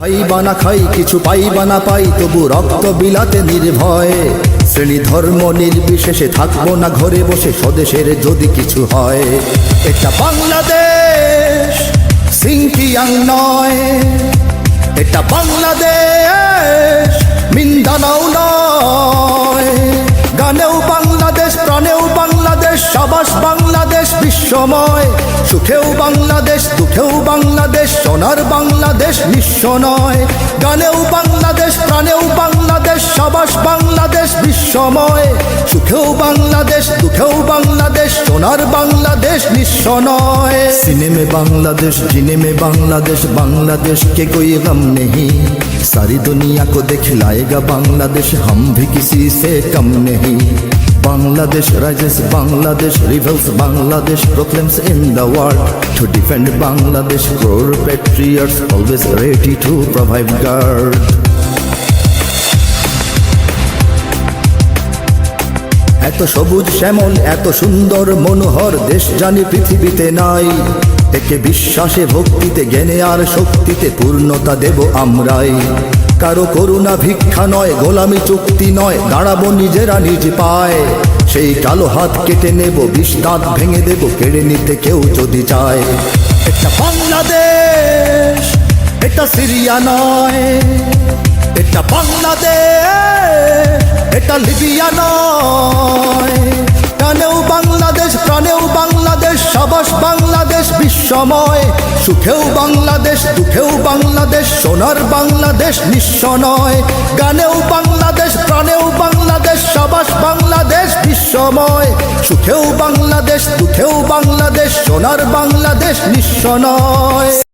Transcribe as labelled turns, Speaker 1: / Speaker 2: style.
Speaker 1: খাই বানা খাই, কিছু পাই বানা পাই, তবু রক্ত বিলাতে নির্ভয়। শ্রেণি ধর্ম নির্বিশেষে থাকব না, ঘরে বসে স্বদেশের যদি কিছু হয়। এটা বাংলাদেশ সিংকিয়াং নয়। এটা বাংলাদেশ, মিন্দানাও নয়। গানেও বাংলাদেশ, প্রাণেও বাংলাদেশ, সাবাস বাংলাদেশ, বিশ্বময়, সুখেও বাংলাদেশ। বাংলাদেশ বাংলাদেশ, সোনার বাংলাদেশ নিঃস্ব নয়। গানেও বাংলাদেশ, প্রাণেও বাংলাদেশ, সবাস বাংলাদেশ বিশ্বময়। সুখেও বাংলাদেশ, দুঃখেও বাংলাদেশ, সোনার বাংলাদেশ নিঃস্ব নয়। সিনেমে বাংলাদেশ, জিনেমে বাংলাদেশ বাংলাদেশ কে কই গম নেহি? সারি দুনিয়া কো দেখ লায়েগা বাংলাদেশ, হম ভি কিসি সে কম নেহি। Bangladesh rises, Bangladesh revels, Bangladesh proclaims in the world to defend Bangladesh. Roar patriots always ready to provide guard. এত সবুজ শ্যামল এত সুন্দর মনোহর দেশ জানি পৃথিবীতে নাই একে বিশ্বাসে ভক্তিতে জ্ঞানে আর শক্তিতে পূর্ণতা দেব আমরাই কারও করুণা ভিক্ষা নয়, গোলামি চুক্তি নয়, দাঁড়াবো নিজেরা নিজ পায়। সেই কালো হাত কেটে নেব, বিষ ভেঙে দেব, কেড়ে নিতে কেউ যদি চায়। এটা বাংলাদেশ, এটা সিরিয়া নয়, এটা বাংলাদেশ, এটা লিবিয়া নয়। প্রাণেও বাংলাদেশ প্রাণেও বাংলাদেশ, সাবাস বাংলাদেশ। বিশ্বময় সুখেও বাংলাদেশ, দুঃখেও বাংলাদেশ, সোনার বাংলাদেশ নিঃস্ব নয়। গানেও বাংলাদেশ, প্রাণেও বাংলাদেশ, সাবাস বাংলাদেশ বিশ্বময়। সুখেও বাংলাদেশ, দুঃখেও বাংলাদেশ, সোনার বাংলাদেশ নিঃস্ব নয়।